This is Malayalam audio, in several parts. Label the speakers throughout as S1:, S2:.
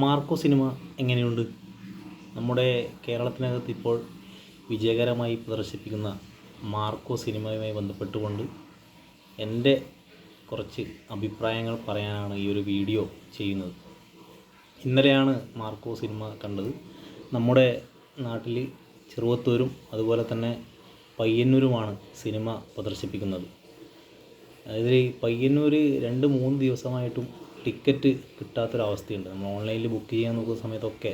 S1: മാർക്കോ സിനിമ എങ്ങനെയുണ്ട്? നമ്മുടെ കേരളത്തിനകത്ത് ഇപ്പോൾ വിജയകരമായി പ്രദർശിപ്പിക്കുന്ന മാർക്കോ സിനിമയുമായി ബന്ധപ്പെട്ടുകൊണ്ട് എന്റെ കുറച്ച് അഭിപ്രായങ്ങൾ പറയാനാണ് ഈ ഒരു വീഡിയോ ചെയ്യുന്നത്. ഇന്നലെയാണ് മാർക്കോ സിനിമ കണ്ടത്. നമ്മുടെ നാട്ടിൽ ചെറുവത്തൂരും അതുപോലെ തന്നെ പയ്യന്നൂരുമാണ് സിനിമ പ്രദർശിപ്പിക്കുന്നത്. അതിൽ പയ്യന്നൂർ രണ്ട് മൂന്ന് ദിവസമായിട്ടും ടിക്കറ്റ് കിട്ടാത്തൊരവസ്ഥയുണ്ട്. നമ്മൾ ഓൺലൈനിൽ ബുക്ക് ചെയ്യാൻ നോക്കുന്ന സമയത്തൊക്കെ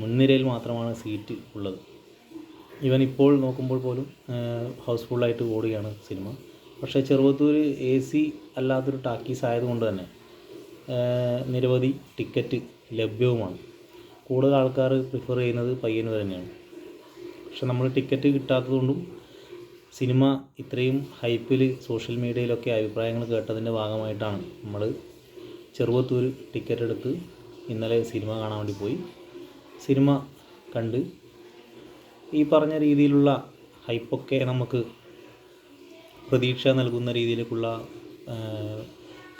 S1: മുൻനിരയിൽ മാത്രമാണ് സീറ്റ് ഉള്ളത്. ഇവൻ ഇപ്പോൾ നോക്കുമ്പോൾ പോലും ഹൗസ്ഫുള്ളായിട്ട് ഓടുകയാണ് സിനിമ പക്ഷേ ചെറുപത്തൂർ എ സി അല്ലാത്തൊരു ടാക്കീസ് ആയതുകൊണ്ട് തന്നെ നിരവധി ടിക്കറ്റ് ലഭ്യവുമാണ്. കൂടുതൽ ആൾക്കാർ പ്രിഫർ ചെയ്യുന്നത് പയ്യന്നൂർ തന്നെയാണ്. പക്ഷെ നമ്മൾ ടിക്കറ്റ് കിട്ടാത്തതുകൊണ്ടും സിനിമ ഇത്രയും ഹൈപ്പിൽ സോഷ്യൽ മീഡിയയിലൊക്കെ അഭിപ്രായങ്ങൾ കേട്ടതിന്റെ ഭാഗമായിട്ടാണ് നമ്മൾ ചെറുവത്തൂർ ടിക്കറ്റ് എടുത്ത് ഇന്നലെ സിനിമ കാണാൻ വേണ്ടി പോയി. സിനിമ കണ്ട് ഈ പറഞ്ഞ രീതിയിലുള്ള ഹൈപ്പൊക്കെ നമുക്ക് പ്രതീക്ഷ നൽകുന്ന രീതിയിലേക്കുള്ള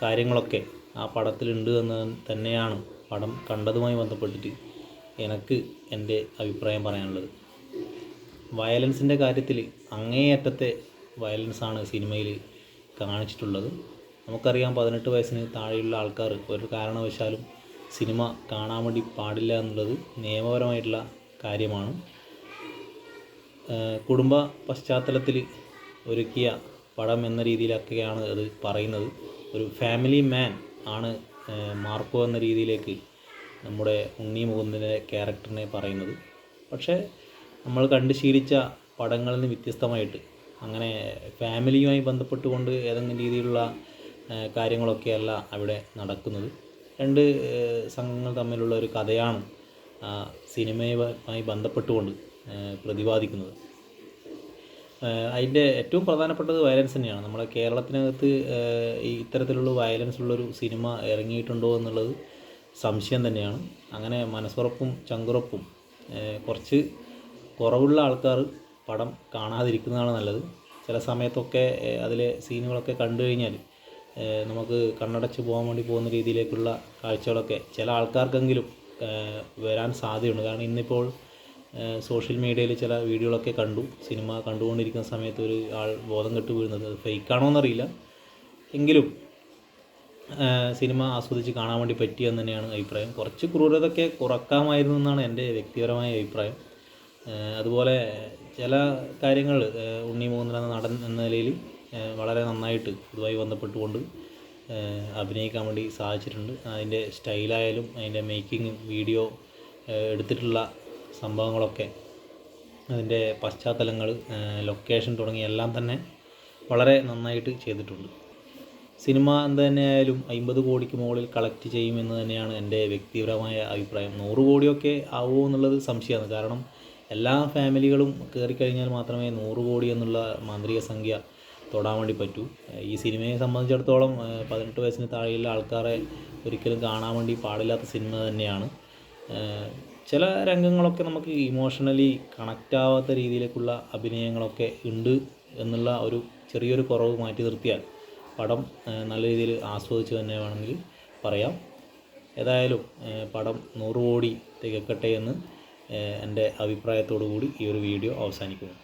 S1: കാര്യങ്ങളൊക്കെ ആ പടത്തിലുണ്ട് എന്ന് തന്നെയാണ് പടം കണ്ടതുമായി ബന്ധപ്പെട്ടിട്ട് എനിക്ക് എന്റെ അഭിപ്രായം പറയാനുള്ളത്. വയലൻസിന്റെ കാര്യത്തിൽ അങ്ങേയറ്റത്തെ വയലൻസാണ് സിനിമയിൽ കാണിച്ചിട്ടുള്ളത്. നമുക്കറിയാം പതിനെട്ട് വയസ്സിന് താഴെയുള്ള ആൾക്കാർ ഒരു കാരണവശാലും സിനിമ കാണാൻ വേണ്ടി പാടില്ല എന്നുള്ളത് നിയമപരമായിട്ടുള്ള കാര്യമാണ്. കുടുംബ പശ്ചാത്തലത്തിൽ ഒരുക്കിയ പടം എന്ന രീതിയിലൊക്കെയാണ് അത് പറയുന്നത്. ഒരു ഫാമിലി മാൻ ആണ് മാർക്കോ എന്ന രീതിയിലേക്ക് നമ്മുടെ ഉണ്ണി മുകുന്ദന്റെ ക്യാരക്ടറിനെ പറയുന്നത്. പക്ഷേ നമ്മൾ കണ്ട് ശീലിച്ച പടങ്ങളിൽ നിന്ന് വ്യത്യസ്തമായിട്ട് അങ്ങനെ ഫാമിലിയുമായി ബന്ധപ്പെട്ടുകൊണ്ട് ഏതെങ്കിലും രീതിയിലുള്ള കാര്യങ്ങളൊക്കെയല്ല അവിടെ നടക്കുന്നത്. രണ്ട് സംഘങ്ങൾ തമ്മിലുള്ള ഒരു കഥയാണ് സിനിമയുമായി ബന്ധപ്പെട്ടുകൊണ്ട് പ്രതിപാദിക്കുന്നത്. അതിന്റെ ഏറ്റവും പ്രധാനപ്പെട്ടത് വയലൻസ് തന്നെയാണ്. നമ്മുടെ കേരളത്തിനകത്ത് ഇത്തരത്തിലുള്ള വയലൻസ് ഉള്ളൊരു സിനിമ ഇറങ്ങിയിട്ടുണ്ടോ എന്നുള്ളത് സംശയം തന്നെയാണ്. അങ്ങനെ മനസ്സുറപ്പും ചങ്കുറപ്പും കുറച്ച് കുറവുള്ള ആൾക്കാർ പടം കാണാതിരിക്കുന്നതാണ് നല്ലത്. ചില സമയത്തൊക്കെ അതിലെ സീനുകളൊക്കെ കണ്ടു കഴിഞ്ഞാൽ നമുക്ക് കണ്ണടച്ച് പോകാൻ വേണ്ടി പോകുന്ന രീതിയിലേക്കുള്ള കാഴ്ചകളൊക്കെ ചില ആൾക്കാർക്കെങ്കിലും വരാൻ സാധ്യതയുണ്ട്. കാരണം ഇന്നിപ്പോൾ സോഷ്യൽ മീഡിയയിൽ ചില വീഡിയോകളൊക്കെ കണ്ടു. സിനിമ കണ്ടുകൊണ്ടിരിക്കുന്ന സമയത്ത് ഒരു ആൾ ബോധം കെട്ട് വീഴുന്നത് ഫേക്കാണോ എന്നറിയില്ല. എങ്കിലും സിനിമ ആസ്വദിച്ച് കാണാൻ വേണ്ടി പറ്റിയെന്ന് തന്നെയാണ് അഭിപ്രായം. കുറച്ച് ക്രൂരതൊക്കെ കുറക്കാമായിരുന്നു എന്നാണ് എന്റെ വ്യക്തിപരമായ അഭിപ്രായം. അതുപോലെ ചില കാര്യങ്ങൾ ഉണ്ണി മോഹൻ എന്ന നടൻ എന്ന നിലയിൽ വളരെ നന്നായിട്ട് ഇതുമായി ബന്ധപ്പെട്ടുകൊണ്ട് അഭിനയിക്കാൻ വേണ്ടി സാധിച്ചിട്ടുണ്ട്. അതിന്റെ സ്റ്റൈലായാലും അതിന്റെ മേക്കിംഗ് വീഡിയോ എടുത്തിട്ടുള്ള സംഭവങ്ങളൊക്കെ അതിന്റെ പശ്ചാത്തലങ്ങൾ ലൊക്കേഷൻ തുടങ്ങിയ എല്ലാം തന്നെ വളരെ നന്നായിട്ട് ചെയ്തിട്ടുണ്ട്. സിനിമ എന്ത് തന്നെയായാലും അമ്പത് കോടിക്ക് മുകളിൽ കളക്ട് ചെയ്യുമെന്ന് തന്നെയാണ് എന്റെ വ്യക്തിപരമായ അഭിപ്രായം. നൂറ് കോടിയൊക്കെ ആവുമോ എന്നുള്ളത് സംശയമാണ്. കാരണം എല്ലാ ഫാമിലികളും കയറിക്കഴിഞ്ഞാൽ മാത്രമേ നൂറ് കോടി എന്നുള്ള മാന്ത്രിക സംഖ്യ തൊടാൻ വേണ്ടി പറ്റൂ. ഈ സിനിമയെ സംബന്ധിച്ചിടത്തോളം പതിനെട്ട് വയസ്സിന് താഴെയുള്ള ആൾക്കാരെ ഒരിക്കലും കാണാൻ വേണ്ടി പാടില്ലാത്ത സിനിമ തന്നെയാണ്. ചില രംഗങ്ങളൊക്കെ നമുക്ക് ഇമോഷണലി കണക്റ്റ് ആവാത്ത രീതിയിലേക്കുള്ള അഭിനയങ്ങളൊക്കെ ഉണ്ട് എന്നുള്ള ഒരു ചെറിയൊരു കുറവ് മാറ്റി നിർത്തിയാൽ പടം നല്ല രീതിയിൽ ആസ്വദിച്ച് തന്നെ വേണമെങ്കിൽ പറയാം. ഏതായാലും പടം നൂറ് കോടി തികക്കട്ടെ എന്ന് എന്റെ അഭിപ്രായത്തോടു കൂടി ഈ ഒരു വീഡിയോ അവസാനിക്കുന്നു.